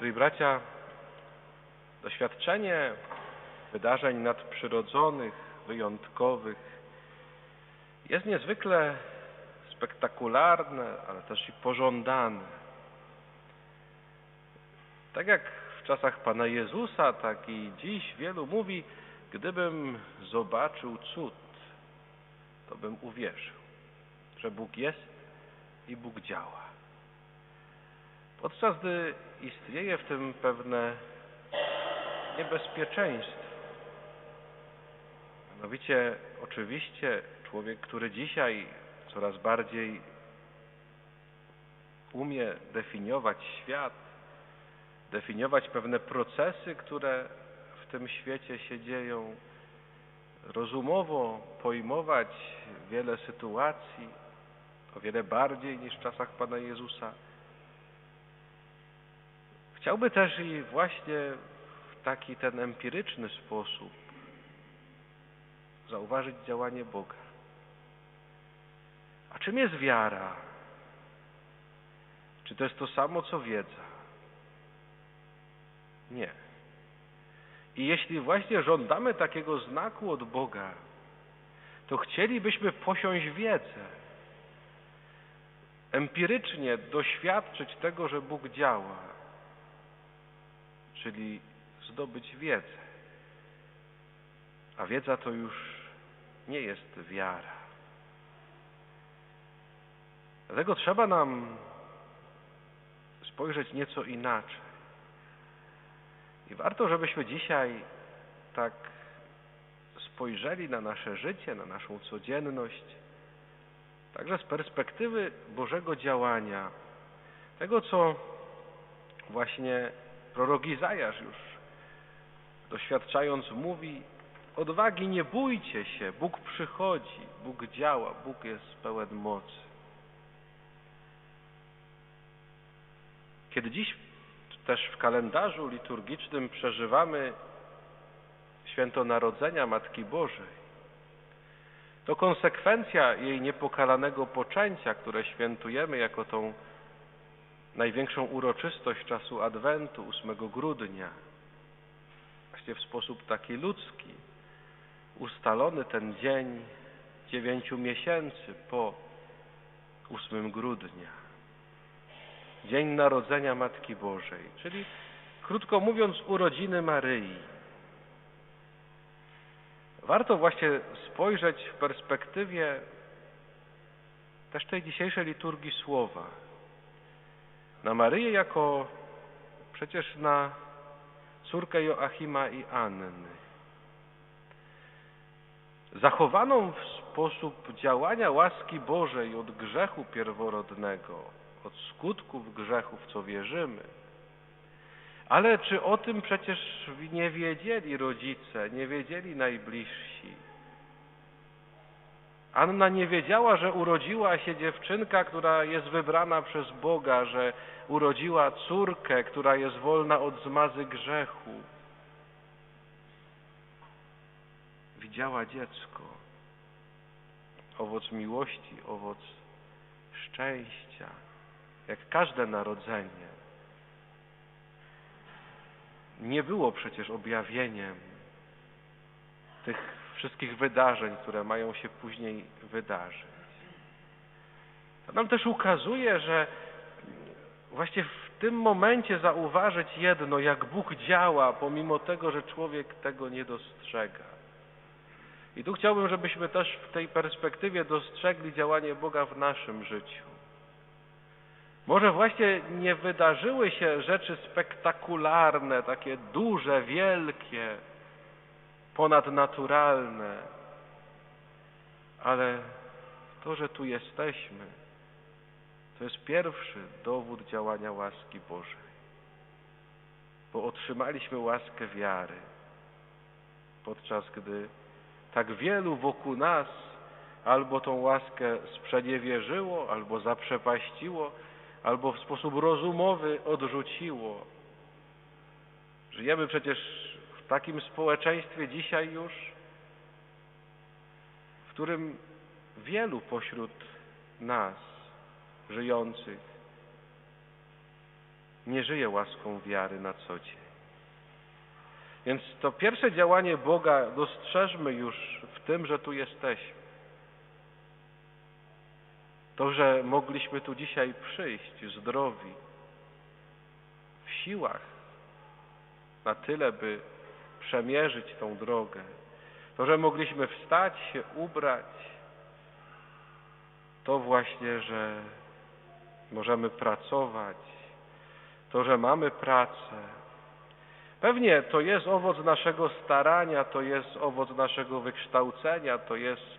Siostry i bracia, doświadczenie wydarzeń nadprzyrodzonych, wyjątkowych jest niezwykle spektakularne, ale też i pożądane. Tak jak w czasach Pana Jezusa, tak i dziś wielu mówi, gdybym zobaczył cud, to bym uwierzył, że Bóg jest i Bóg działa. Podczas gdy istnieje w tym pewne niebezpieczeństwo. Mianowicie, oczywiście, człowiek, który dzisiaj coraz bardziej umie definiować świat, definiować pewne procesy, które w tym świecie się dzieją, rozumowo pojmować wiele sytuacji, o wiele bardziej niż w czasach Pana Jezusa. Chciałby też i właśnie w taki ten empiryczny sposób zauważyć działanie Boga. A czym jest wiara? Czy to jest to samo, co wiedza? Nie. I jeśli właśnie żądamy takiego znaku od Boga, to chcielibyśmy posiąść wiedzę, empirycznie doświadczyć tego, że Bóg działa, czyli zdobyć wiedzę. A wiedza to już nie jest wiara. Dlatego trzeba nam spojrzeć nieco inaczej. I warto, żebyśmy dzisiaj tak spojrzeli na nasze życie, na naszą codzienność, także z perspektywy Bożego działania, tego, co właśnie prorok Izajasz już doświadczając mówi, odwagi nie bójcie się, Bóg przychodzi, Bóg działa, Bóg jest pełen mocy. Kiedy dziś też w kalendarzu liturgicznym przeżywamy święto Narodzenia Matki Bożej, to konsekwencja jej niepokalanego poczęcia, które świętujemy jako tą największą uroczystość czasu Adwentu, 8 grudnia, właśnie w sposób taki ludzki, ustalony ten dzień dziewięciu miesięcy po 8 grudnia. Dzień Narodzenia Matki Bożej, czyli krótko mówiąc urodziny Maryi. Warto właśnie spojrzeć w perspektywie też tej dzisiejszej liturgii słowa na Maryję jako przecież na córkę Joachima i Anny. Zachowaną w sposób działania łaski Bożej od grzechu pierworodnego, od skutków grzechów, co wierzymy. Ale czy o tym przecież nie wiedzieli rodzice, nie wiedzieli najbliżsi? Anna nie wiedziała, że urodziła się dziewczynka, która jest wybrana przez Boga, że urodziła córkę, która jest wolna od zmazy grzechu. Widziała dziecko, owoc miłości, owoc szczęścia. Jak każde narodzenie, nie było przecież objawieniem tych wszystkich wydarzeń, które mają się później wydarzyć. To nam też ukazuje, że właśnie w tym momencie zauważyć jedno, jak Bóg działa, pomimo tego, że człowiek tego nie dostrzega. I tu chciałbym, żebyśmy też w tej perspektywie dostrzegli działanie Boga w naszym życiu. Może właśnie nie wydarzyły się rzeczy spektakularne, takie duże, wielkie, ponadnaturalne, ale to, że tu jesteśmy, to jest pierwszy dowód działania łaski Bożej. Bo otrzymaliśmy łaskę wiary, podczas gdy tak wielu wokół nas albo tą łaskę sprzeniewierzyło, albo zaprzepaściło, albo w sposób rozumowy odrzuciło. Żyjemy przecież takim społeczeństwie dzisiaj już, w którym wielu pośród nas żyjących nie żyje łaską wiary na co dzień. Więc to pierwsze działanie Boga dostrzeżmy już w tym, że tu jesteśmy. To, że mogliśmy tu dzisiaj przyjść zdrowi, w siłach, na tyle, by przemierzyć tą drogę. To, że mogliśmy wstać, się ubrać, to właśnie, że możemy pracować, to, że mamy pracę. Pewnie to jest owoc naszego starania, to jest owoc naszego wykształcenia, to jest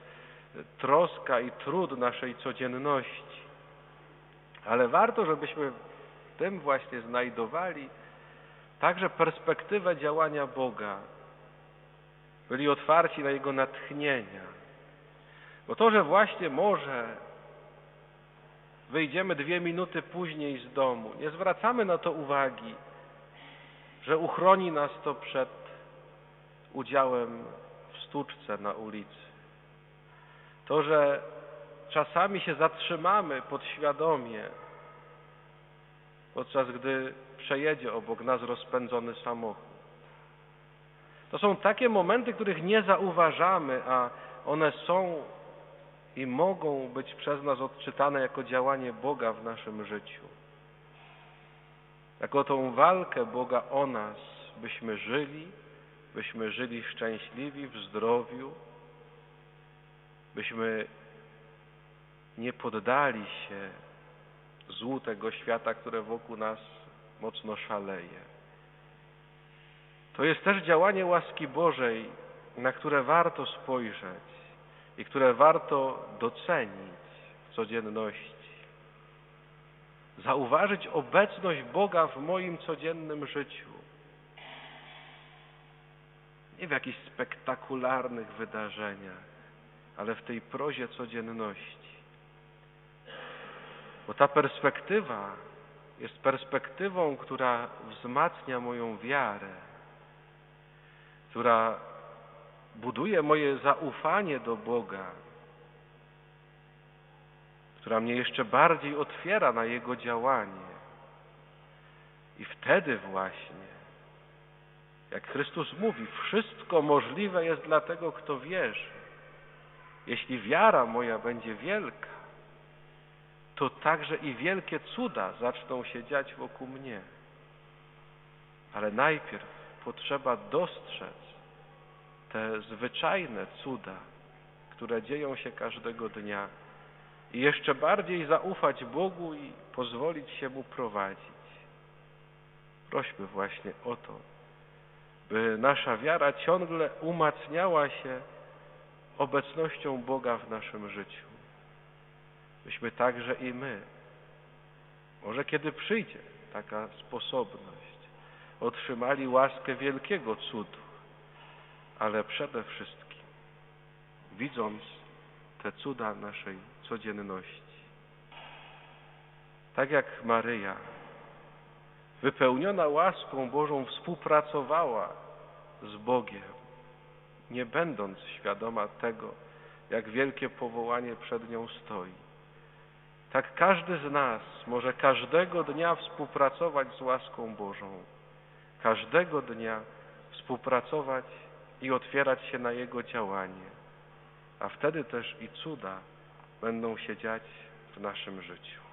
troska i trud naszej codzienności. Ale warto, żebyśmy w tym właśnie znajdowali także perspektywę działania Boga. Byli otwarci na Jego natchnienia. Bo to, że właśnie może wyjdziemy dwie minuty później z domu, nie zwracamy na to uwagi, że uchroni nas to przed udziałem w stłuczce na ulicy. To, że czasami się zatrzymamy podświadomie, podczas gdy przejedzie obok nas rozpędzony samochód. To są takie momenty, których nie zauważamy, a one są i mogą być przez nas odczytane jako działanie Boga w naszym życiu. Jako tą walkę Boga o nas, byśmy żyli, byśmy żyli szczęśliwi, w zdrowiu, byśmy nie poddali się złu tego świata, które wokół nas mocno szaleje. To jest też działanie łaski Bożej, na które warto spojrzeć i które warto docenić w codzienności. Zauważyć obecność Boga w moim codziennym życiu. Nie w jakichś spektakularnych wydarzeniach, ale w tej prozie codzienności. Bo ta perspektywa jest perspektywą, która wzmacnia moją wiarę, która buduje moje zaufanie do Boga, która mnie jeszcze bardziej otwiera na Jego działanie. I wtedy właśnie, jak Chrystus mówi, wszystko możliwe jest dla tego, kto wierzy. Jeśli wiara moja będzie wielka, to także i wielkie cuda zaczną się dziać wokół mnie. Ale najpierw potrzeba dostrzec te zwyczajne cuda, które dzieją się każdego dnia i jeszcze bardziej zaufać Bogu i pozwolić się Mu prowadzić. Prośmy właśnie o to, by nasza wiara ciągle umacniała się obecnością Boga w naszym życiu. Byśmy także i my, może kiedy przyjdzie taka sposobność, otrzymali łaskę wielkiego cudu, ale przede wszystkim widząc te cuda naszej codzienności. Tak jak Maryja, wypełniona łaską Bożą, współpracowała z Bogiem, nie będąc świadoma tego, jak wielkie powołanie przed nią stoi. Tak każdy z nas może każdego dnia współpracować z łaską Bożą, każdego dnia współpracować i otwierać się na Jego działanie, a wtedy też i cuda będą się dziać w naszym życiu.